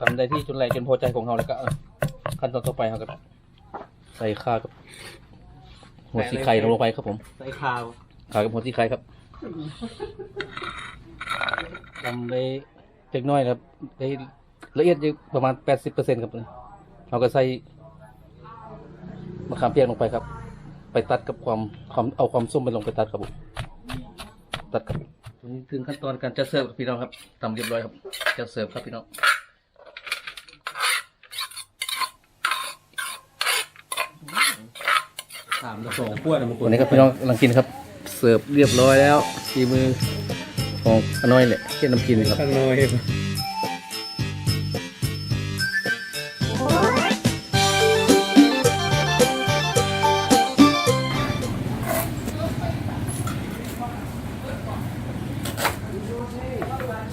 ตำได้ที่จุดแรกจนพอใจของเราแล้วก็เออขั้นตอนต่อไปเราก็ใส่ข้าวกับหัวสีไข่ลงไปครับผม ใส่ข้าวข้าวกับหัวสีไข่ครับทำได้เล็กน้อยครับได้ละเอียดอยู่ประมาณแปดสิบเปอร์เซ็นต์ครับเราก็ใส่มะขามเปียกลงไปครับ ไปตัดกับความความเอาความส้มไปลงไปตัดครับผมตัดครับตอนนี้ถึงขั้นตอนการจัดเสิร์ฟครับพี่น้องครับทำเรียบร้อยครับจัดเสิร์ฟครับพี่น้อง สามสองขั้วนะมันวันนี้ครับพี่น้องกำลังกินครับ เสิร์ฟเรียบร้อยแล้วทีมือของอน้อยแหละเช่นน้ำกินครับ ข้างน้อย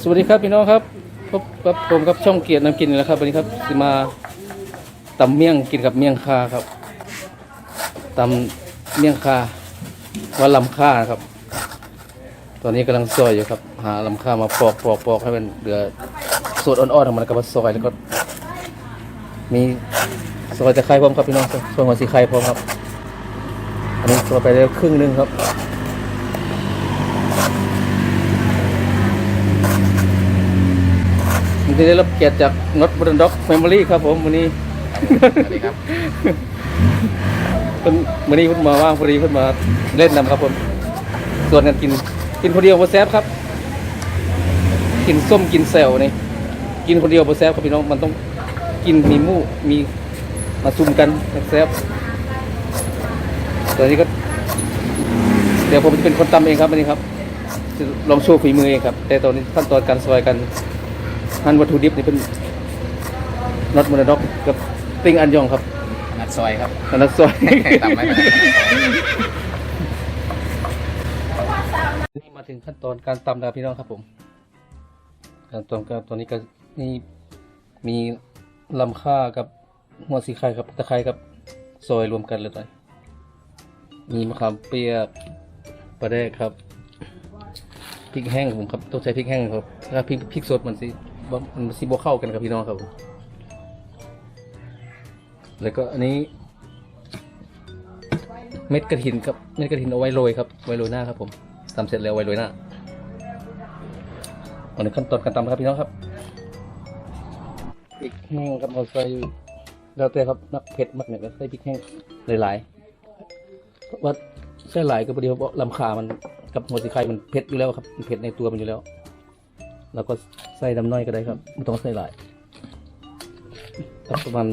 สวัสดีครับพี่น้องครับพบกับผมครับช่องเกียรติน้ำกินนี่แหล้วครับวันนี้ครับจะมาตำเมี่ยงกินกับเมี่ยงคาครับ ตำเมี่ยงคาว่าลำค่านะครับ ตอนนี้กำลังซอยอยู่ครับ หาลำค่ามาปอกปอกปอกให้มันเหลือสดอ่อนๆของมันก็มาซอยแล้วก็ มีซอยตะไคร้พร้อมครับพี่น้องซอยหัวสีไข่พร้อมครับ อันนี้ซอยไปแล้วครึ่งนึงครับวันนี้ได้รับเกียรติจากน็อตบรันด็อกแฟมิลี่ครับผมวันนี้ สวัสดีครับ เพิ่นวันนี้เพิ่นมาว่างพอดีเพิ่นมาเล่นนำครับผมส่วนกันกินกินคนเดียวบ่แซ่บครับ กินส้มกินแซวนี่กินคนเดียวบ่แซ่บครับพี่น้องมันต้องกินมีหมู่มีมาซุ่มกันแซ่บตอนนี้ก็ เดี๋ยวผมจะเป็นคนตำเองครับวันนี้ครับจะลองโชว์ฝีมือเองครับ แต่ตอนนี้ขั้นตอนการซอยกันหั่นวัตถุดิบนี่เป็นน็อตมอนด็อกกับปิ้งอันยองครับ ซอยครับอันนั้นซอยตำไหมนี่มาถึงขั้นตอนการตำแล้วพี่น้องครับผมขั้นตอนการตอนนี้ก็นี่มีลำค่ากับหัวสีไข่ครับตะไคร้ครับซอยรวมกันเลยตอนนี้มีมะขามเปียกปลาแดกครับพริกแห้งผมครับต้องใช้พริกแห้งครับถ้าพริกพริกสดมันสิบ่มันสิบ่เข้ากันครับพี่น้องครับผม แล้วก็อันนี้ เม็ดกระถินครับ เม็ดกระถินเอาไว้โรยครับ ไว้โรยหน้าครับผมทำเสร็จแล้วไว้โรยหน้าอันนี้ขั้นตอนการตำครับพี่น้องครับพริกแห้งครับเอาใส่แล้วแต่ครับนักเผ็ดมากเนี่ยก็ใส่พริกแห้งหลายๆเพราะว่าใส่หลายก็พอดีเพราะลำขามันกับหัวสีไข่มันเผ็ดอยู่แล้วครับมันเผ็ดในตัวมันอยู่แล้วเราก็ใส่ดำน้อยก็ได้ครับไม่ต้องใส่หลายครับประมาณ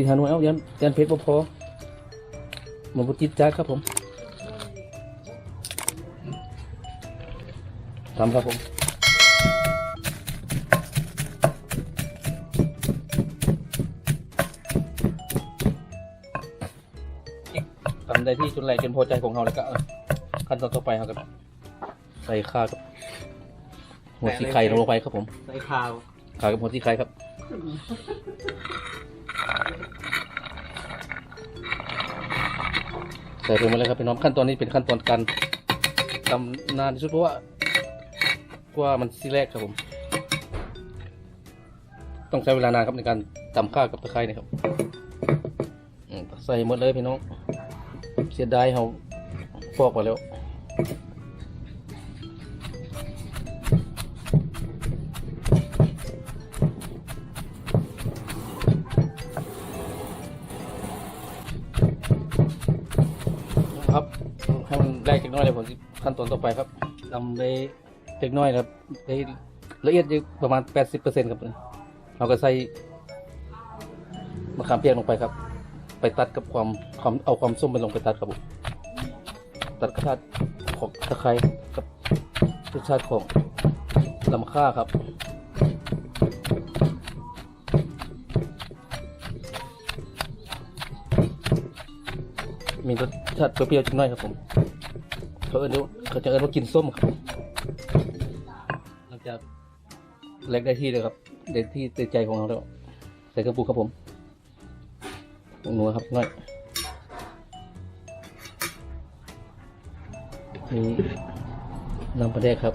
สี่ห้าหน่วยเอายันยันเผ็ดบ่พอมันบุจิตจ้าครับผมทำครับผมทำได้ที่จุดแรกจนพอใจของเราแล้วก็เออขั้นตอนต่อไปเราก็ใส่ข้าวกับหัวสีไข่ลงไปครับผม ใส่ข้าวข้าวกับหัวสีไข่ครับ ใส่ลงมาเลยครับพี่น้องขั้นตอนนี้เป็นขั้นตอนการทำนานที่สุดเพราะว่าเพราะว่ามันซีแรกครับผม ต้องใช้เวลานานครับในการตำข้าวกับตะไคร้นะครับใส่หมดเลยพี่น้อง เสียดายเขาฟอกไปแล้ว ให้มันได้เล็กน้อยเลยผมสิขั้นตอนต่อไปครับทำได้เล็กน้อยครับได้ละเอียดอยู่ประมาณแปดสิบเปอร์เซ็นต์ครับเราก็ใส่มะขามเปียกลงไปครับ ไปตัดกับความความเอาความส้มไปลงไปตัดครับผมตัดรสชาติของตะไคร้กับรสชาติของลำค่าครับมีรสชาติเปรี้ยวๆจังหน่อยครับผม เขาเอิ้นเขาจะเอิ้นว่ากินส้มครับหลังจากเล็กได้ที่เลยครับได้ที่ในใจของเราแล้วใส่กระปุกครับผมหนัวครับน้อยนี่น้ำปลาแดกครับ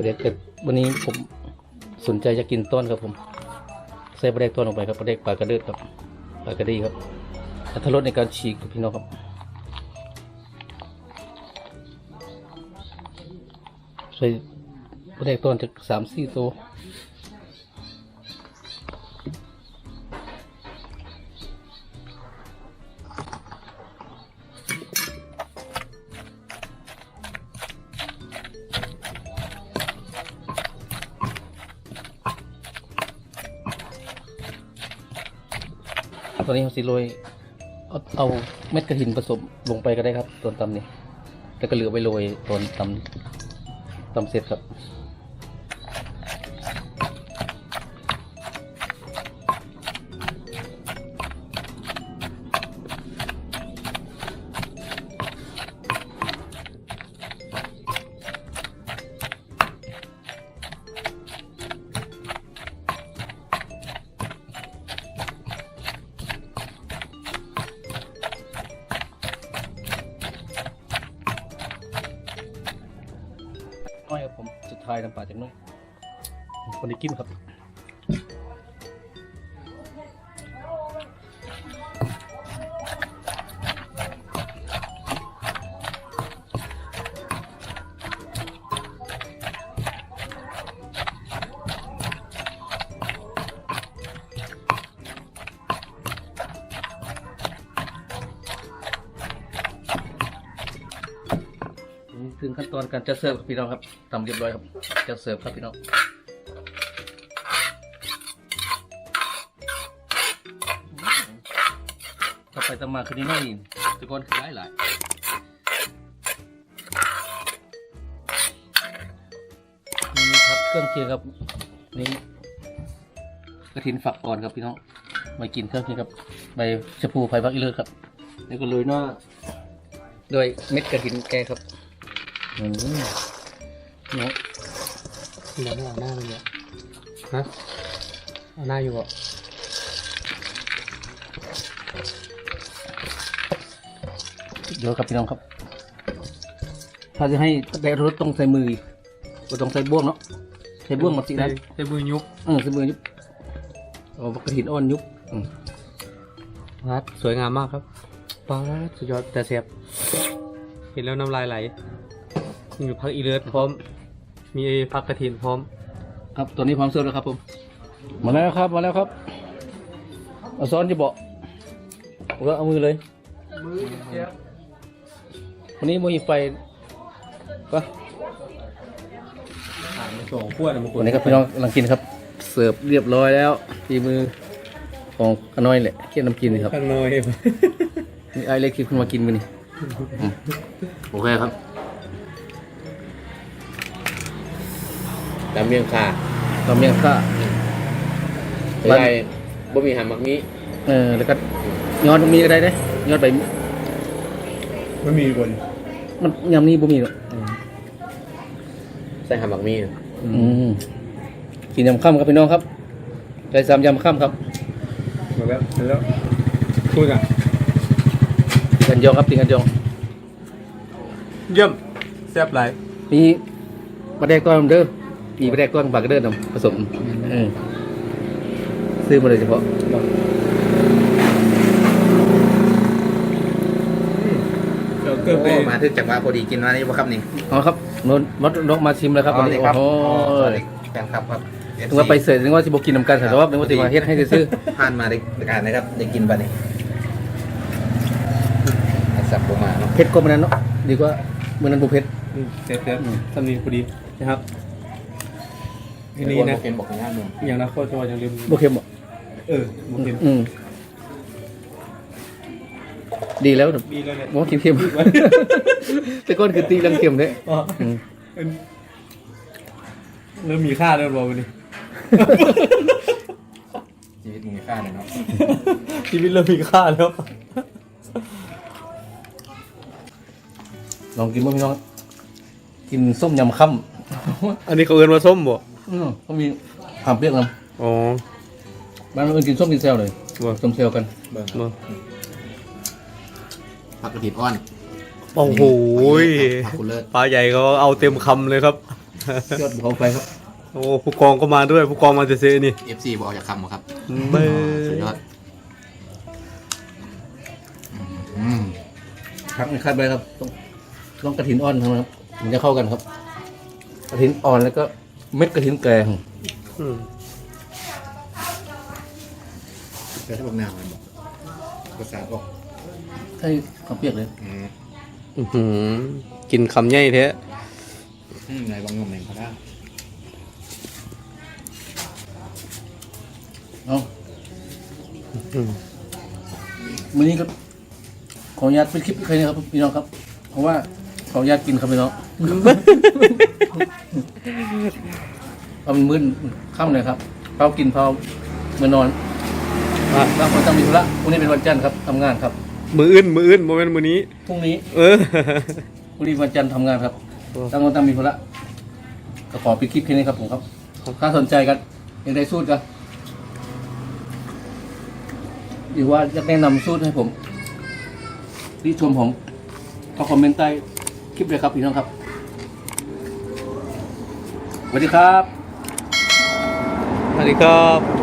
เด็กเกิดวันนี้ผมสนใจจะกินต้นครับผมใส่ปลาเด็กต้นลงไปครับปลาเด็กปลากระเดิดครับปลากระดีครับอัตรสในการฉีกครับพี่น้องครับ ใส่ปลาเด็กต้นจะสามสี่ตัว อนนี้เราสิโรยเอาเอาเม็ดกระถินผสมลงไปก็ได้ครับตอนตำนี่แล้วก็เหลือไปโรยตอนตำตำเสร็จครับายน้ำปลาจังน้อยคนนี้กินครับ งขั้นตอนการจะเสิร์ฟครับพี่น้องครับทำเรียบร้อยครับจะเสิร์ฟครับพี่น้องต่อไปตามมาคืนนี้น้อยทุกคนหลายหลายนี่ครับเครื่องเคียงครับนี่กระถินฝักก่อนครับพี่น้องมากินเครื่องเคียงครับใบชะพูไผ่พักอีเลิศครับแล้วก็โรยหน้าด้วยเม็ดกระถินแกครับ อืมเนาะเดี๋ยวไม่เอาหน้ามันเนี่ยฮะเอาหน้าอยู่อะเดี๋ยวครับพี่น้องครับ ถ้าจะให้ได้รสต้องใส่มืออีกก็ต้องใส่บ่วงเนาะใส่บ่วงมาสินะใช้มือยุบเออใส่มือยุบเอากระถินอ่อนยุบอืมรัดสวยงามมากครับป้าดสุดยอดแต่เสียบเห็นแล้วน้ำลายไหล มีพักอีเลิศพร้อม มีพักกระถินพร้อม ครับตัวนี้พร้อมเสิร์ฟแล้วครับผมมาแล้วครับมาแล้วครับเอาซ้อนจะบอกผมก็เอามือเลยวันนี้มีไฟปะถามส่งขั้วนะมึงวันนี้ครับพี่น้องกำลังกินครับ เสิร์ฟเรียบร้อยแล้วทีมือของอน้อยแหละเคี่ยวน้ำกินครับข้างน้อยนี่ไอเล็กคิดขึ้นมากินมันนี่อืมโอเคครับ ดำเมียงคาตำเมียงข้าไม่ได้บ่มีหามักนี้เออ แล้วก็ยอดมีอะไรได้ยอดไป ไม่มีคนมันยำนี้บ่มีหรอกใส่หามักมีอืมกินยำข้ามครับพี่น้องครับใจสามยำข้ามครับมาแล้วมาแล้วพูดอะกันยองครับติงกันยอง เยี่ยมแซ่บหลายมีปลาแดกก้อนเด้อมี ปลาแดกก้อนปลากระเดินนำผสมเออซื้อมาเลยเฉพาะเดี๋ยวเกินไปโอ้มาถึงจากว่าพอดีกินมานี่บ่ครับนี่เอาครับนนมดนกมาชิมแล้วครับวันนี้ครับโอ้โหสวัสดีแฟนคลับครับถึงว่าไปเสิร์ฟถึงว่าสิบกินน้ำกันแต่ว่าเป็นว่าสิมาเฮ็ดให้ซื้อผ่านมาในการนะครับได้กินบัดนี้ไอ้สับบ่มาเนาะเผ็ดกว่ามันนั้นเนาะดีกว่าเมื่อนั้นบุเผ็ดเซ็ตเซ็ตทำนี้พอดีนะครับ ทีนี้คนะบ่เป็นบอกง่ายๆมึงอย่างนะโคตรยังลืมบุเค็มบ่เออบุกินอืม ดีแล้วดีเลยเนี่ยว่ากินเค็มแต่ก้อนคือตีรังเค็มเลยอ๋ออืมเริ่มมีค่าแล้วบอกวันนี้ ชีวิตมึงมีค่าเลยเนาะชีวิตเริ่มมีค่าแล้ว ลองกินบ้างพี่น้อง กินส้มยำค่อันนี้เขาเอินมาส้มบ่ำ อืมเขามีความเปรี้ยวน้อ๋อำบ้านเราเอินกินส้มกินแซวเลยบ่ส้มแซวกันเบิ่งบ่ผักกระถิ่นอ่อนโอ้โหผักกุเลิศปลาใหญ่เขาเอาเต็มคำเลยครับ ยอดภูเขาไฟครับโอ้ผู้กองก็มาด้วยผู้กองมาเซๆนี่ FC บอกออกจากคำบ่ครับเบ้สุดยอดอืมครับไม่คาดไปครับ ต้องต้องกระถินอ่อนนะครับ มันจะเข้ากันครับ กระถินอ่อนแล้วก็ เม็ดกระถินแกงอืมแต่ถ้าบอกนาวมันบอกภาษาบอกให้ข้าวเปียกเลยอืมอื้อหือกินคำใหญ่แท้อืมไหนบางงมแหงเขาได้เอาอืมวันนี้ก็ขออนุญาตเป็นคลิปใครนะครับพี่น้องครับ เพราะว่าขออนุญาตกินครับพี่น้อง เอามันมึนค่ำเลยครับเผากินเผาเมื่อนอนอะบางคนต้องมีธุระพรุ่งนี้เป็นวันจันทร์ครับทำงานครับมืออื่นมืออื่นโมเมนต์มือนี้ พรุ่งนี้เออ พรุ่งนี้วันจันทร์ทำงานครับโอ้ตั้งคนตั้งมีธุระก็ขอปิดคลิปแค่นี้ครับผมครับถ้าสนใจกันยังได้สูตรกันหรือว่าจะแนะนำสูตรให้ผมที่ชมผมก็คอมเมนต์ใต้คลิปเลยครับพี่น้องครับสวัสดีครับส วัสดีครับ